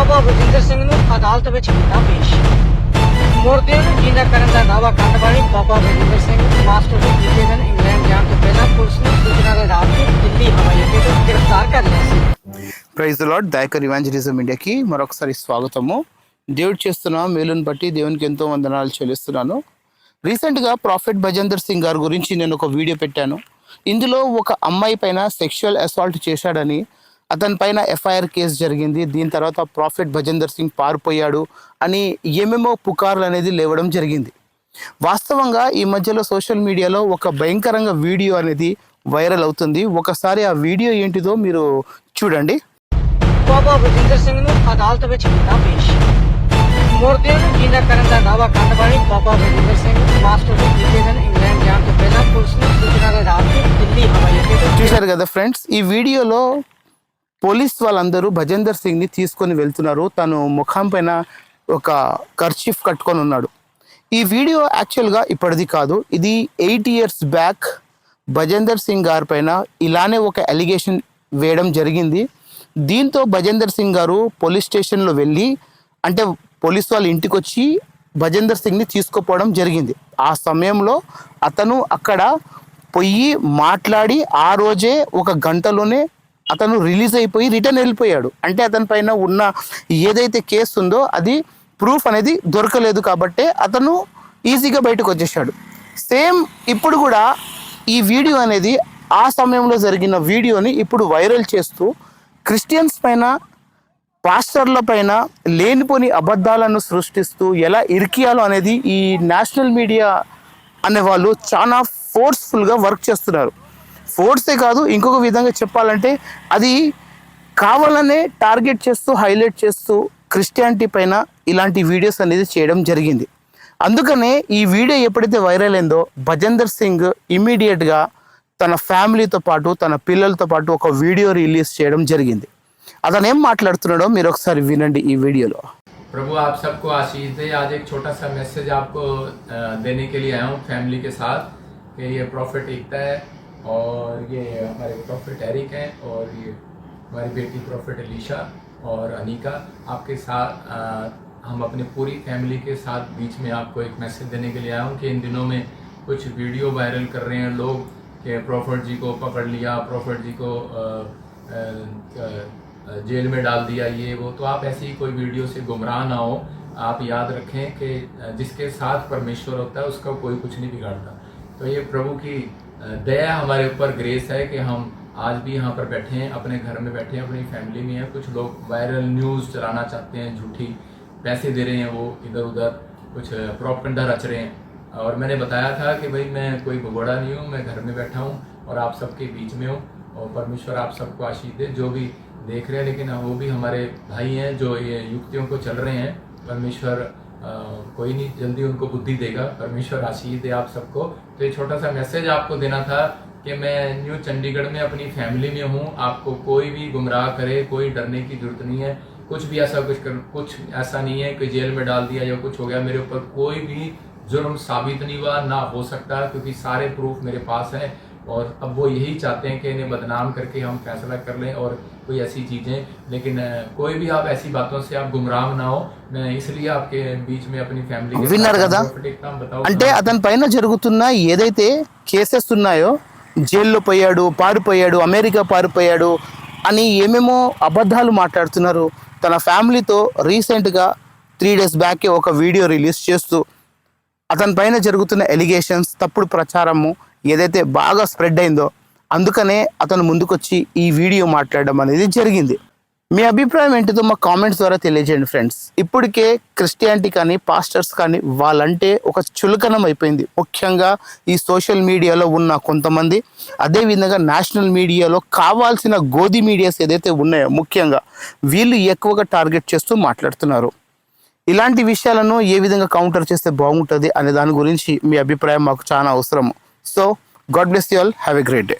ਬਾਬਾ ਬਲਜਿੰਦਰ ਸਿੰਘ ਨੂੰ ਅਦਾਲਤ ਵਿੱਚ ਕੀਤਾ ਪੇਸ਼ ਮੁਰਦਿਆਂ ਨੂੰ ਜਿੰਦਾ ਕਰਨ ਦਾ ਦਾਅਵਾ ਕਰਨ ਵਾਲੇ ਬਾਬਾ ਬਲਜਿੰਦਰ ਸਿੰਘ ਮਾਸਟਰ ਨੂੰ ਦੂਜੇ ਦਿਨ ਇੰਗਲੈਂਡ ਜਾਣ ਤੋਂ ਪਹਿਲਾਂ ਪੁਲਿਸ ਨੇ ਸੂਚਨਾ ਦੇ ਆਧਾਰ ਤੇ ਦਿੱਲੀ ਹਵਾਈ ਅੱਡੇ ਤੋਂ ਗ੍ਰਿਫਤਾਰ ਕਰ ਲਿਆ ਸੀ ప్రైజ్ లాడ్ దాయకర్ ఇవాంజలిజం ఇండియాకి మరొకసారి స్వాగతము దేవుడు చేస్తున్న మేలుని బట్టి దేవునికి ఎంతో వందనాలు చెల్లిస్తున్నాను రీసెంట్గా ప్రాఫిట్ భజేందర్ సింగ్ గారి గురించి నేను ఒక వీడియో పెట్టాను ఇందులో ఒక అమ్మాయి పైన సెక్షువల్ అసాల్ట్ చేశాడని అతని పైన ఎఫ్ఐఆర్ కేసు జరిగింది దీని తర్వాత ప్రాఫిట్ భజేందర్ సింగ్ పారిపోయాడు అని ఏమేమో పుకార్లు అనేది లేవడం జరిగింది వాస్తవంగా ఈ మధ్యలో సోషల్ మీడియాలో ఒక భయంకరంగా వీడియో అనేది వైరల్ అవుతుంది ఒకసారి ఆ వీడియో ఏంటిదో మీరు చూడండి ਬਾਬਾ ਬਲਜਿੰਦਰ ਸਿੰਘ ਨੂੰ ਅਦਾਲਤ ਵਿੱਚ ਕੀਤਾ ਪੇਸ਼ ਮੁਰਦਿਆਂ ਨੂੰ ਜਿੰਦਾ ਕਰਨ ਦਾ ਦਾਅਵਾ ਕਰਨ ਵਾਲੇ ਬਾਬਾ ਬਲਜਿੰਦਰ ਸਿੰਘ ਮਾਸਟਰ ਨੂੰ ਦੂਜੇ ਦਿਨ ਇੰਗਲੈਂਡ ਜਾਣ ਤੋਂ ਪਹਿਲਾਂ ਪੁਲਿਸ ਨੇ ਸੂਚਨਾ ਦੇ ਆਧਾਰ ਤੇ ਦਿੱਲੀ ਹਵਾਈ ਅੱਡੇ ਤੋਂ చూశారు కదా ఫ్రెండ్స్ ఈ వీడియోలో పోలీస్ వాళ్ళందరూ భజేందర్ సింగ్ని తీసుకొని వెళ్తున్నారు. తను ముఖం పైన ఒక కర్చీఫ్ కట్టుకొని ఉన్నాడు. ఈ వీడియో యాక్చువల్గా ఇప్పటిది కాదు. ఇది eight years back Bhajender Singh గారి పైన ఇలానే ఒక అలిగేషన్ వేయడం జరిగింది. దీంతో భజేందర్ సింగ్ గారు పోలీస్ స్టేషన్లో వెళ్ళి అంటే పోలీస్ వాళ్ళ ఇంటికి వచ్చి భజేందర్ సింగ్ని తీసుకుపోవడం జరిగింది. ఆ సమయంలో అతను అక్కడ పొయ్యి మాట్లాడి ఆ రోజే ఒక గంటలోనే అతను రిలీజ్ అయిపోయి రిటర్న్ వెళ్ళిపోయాడు. అంటే అతని పైన ఉన్న ఏదైతే కేసు ఉందో అది ప్రూఫ్ అనేది దొరకలేదు కాబట్టి అతను ఈజీగా బయటకు వచ్చేసాడు. సేమ్ ఇప్పుడు కూడా ఈ వీడియో అనేది ఆ సమయంలో జరిగిన వీడియోని ఇప్పుడు వైరల్ చేస్తూ క్రిస్టియన్స్ పైన పాస్టర్ల పైన లేనిపోని అబద్ధాలను సృష్టిస్తూ ఎలా ఇరికియాలో అనేది ఈ నేషనల్ మీడియా అనే వాళ్ళు చాలా ఫోర్స్ఫుల్గా వర్క్ చేస్తున్నారు. ఫోర్సే కాదు ఇంకొక విధంగా చెప్పాలంటే అది కావాలనే టార్గెట్ చేస్తూ హైలైట్ చేస్తూ క్రిస్టియానిటీ పైన ఇలాంటి వీడియోస్ అనేది చేయడం జరిగింది అందుకనే ఈ వీడియో ఎప్పుడైతే వైరల్ అయిందో భజేందర్ సింగ్ ఇమీడియట్గా తన ఫ్యామిలీతో పాటు తన పిల్లలతో పాటు ఒక వీడియో రిలీజ్ చేయడం జరిగింది అతను ఏం మాట్లాడుతున్నాడో మీరు ఒకసారి వినండి ఈ వీడియోలో प्रभु आप सबको आशीष दे आज एक छोटा सा मैसेज आपको अ, देने के लिए आया हूँ फैमिली के साथ कि ये प्रॉफिट एकता है और ये हमारे प्रॉफिट एरिक हैं और ये हमारी बेटी प्रॉफिट अलीशा और अनिका आपके साथ अ, हम अपने पूरी फैमिली के साथ बीच में आपको एक मैसेज देने के लिए आया हूँ कि इन दिनों में कुछ वीडियो वायरल कर रहे हैं लोग कि प्रॉफिट जी को पकड़ लिया प्रॉफिट जी को अ, अ, जेल में डाल दिया ये वो। तो आप ऐसी कोई वीडियो से गुमराह ना हो। आप याद रखें कि जिसके साथ परमेश्वर होता है उसका कोई कुछ नहीं बिगाड़ता। तो ये प्रभु की दया हमारे ऊपर ग्रेस है कि हम आज भी यहाँ पर बैठे हैं, अपने घर में बैठे हैं, अपनी फैमिली में हैं। कुछ लोग वायरल न्यूज़ चलाना चाहते हैं, झूठी पैसे दे रहे हैं वो इधर उधर कुछ प्रोपगंडा रच रहे हैं। और मैंने बताया था कि भाई मैं कोई भगोड़ा नहीं हूँ, मैं घर में बैठा हूँ और आप सबके बीच में हूँ और परमेश्वर आप सबको आशीष दे, जो भी देख रहे हैं, लेकिन वो भी हमारे भाई हैं, जो ये युक्तियों को चल रहे हैं। परमेश्वर कोई नहीं, जल्दी उनको बुद्धि देगा, परमेश्वर आशीष दे आप सबको। तो ये छोटा सा मैसेज आपको देना था कि मैं न्यू चंडीगढ़ में अपनी फैमिली में हूँ, आपको कोई भी गुमराह करे, कोई डरने की ज़रूरत नहीं है। कुछ भी ऐसा कुछ कर, कुछ ऐसा नहीं है कि जेल में डाल दिया या कुछ हो गया, मेरे ऊपर कोई भी जुर्म साबित नहीं हुआ, ना हो सकता, क्योंकि सारे प्रूफ मेरे पास हैं। और अब वो यही चाहते हैं कि इन्हें बदनाम करके हम फैसला कर लें और कोई ऐसी चीज़ें लेकिन अ, कोई भी आप ऐसी बातों से आप गुमराह ना हो मैं इसलिए आपके बीच में अपनी फैमिली के విన్నారు साथ కదా? prophet एकता बताओ అంటే అతని పైన జరుగుతున్న ఏదైతే కేసెస్ ఉన్నాయో జైల్లో పోయాడు పారిపోయాడు అమెరికా పారిపోయాడు అని ఏమేమో అబద్ధాలు మాట్లాడుతున్నారు తన ఫ్యామిలీతో రీసెంట్గా త్రీ డేస్ బ్యాకే ఒక వీడియో రిలీజ్ చేస్తూ అతని పైన జరుగుతున్న ఎలిగేషన్స్ తప్పుడు ప్రచారము ఏదైతే బాగా స్ప్రెడ్ అయిందో అందుకనే అతను ముందుకొచ్చి ఈ వీడియో మాట్లాడడం అనేది జరిగింది. మీ అభిప్రాయం ఏంటిదో మా కామెంట్స్ ద్వారా తెలియజేయండి ఫ్రెండ్స్. ఇప్పటికే క్రిస్టియానిటీ కానీ పాస్టర్స్ కానీ వాళ్ళంటే ఒక చులకనం అయిపోయింది. ముఖ్యంగా ఈ సోషల్ మీడియాలో ఉన్న కొంతమంది అదేవిధంగా నేషనల్ మీడియాలో కావాల్సిన గోధి మీడియాస్ ఏదైతే ఉన్నాయో ముఖ్యంగా వీళ్ళు ఎక్కువగా టార్గెట్ చేస్తూ మాట్లాడుతున్నారు. ఇలాంటి విషయాలను ఏ విధంగా కౌంటర్ చేస్తే బాగుంటుంది అనే దాని గురించి మీ అభిప్రాయం మాకు చాలా అవసరం. So God bless you all. Have a great day.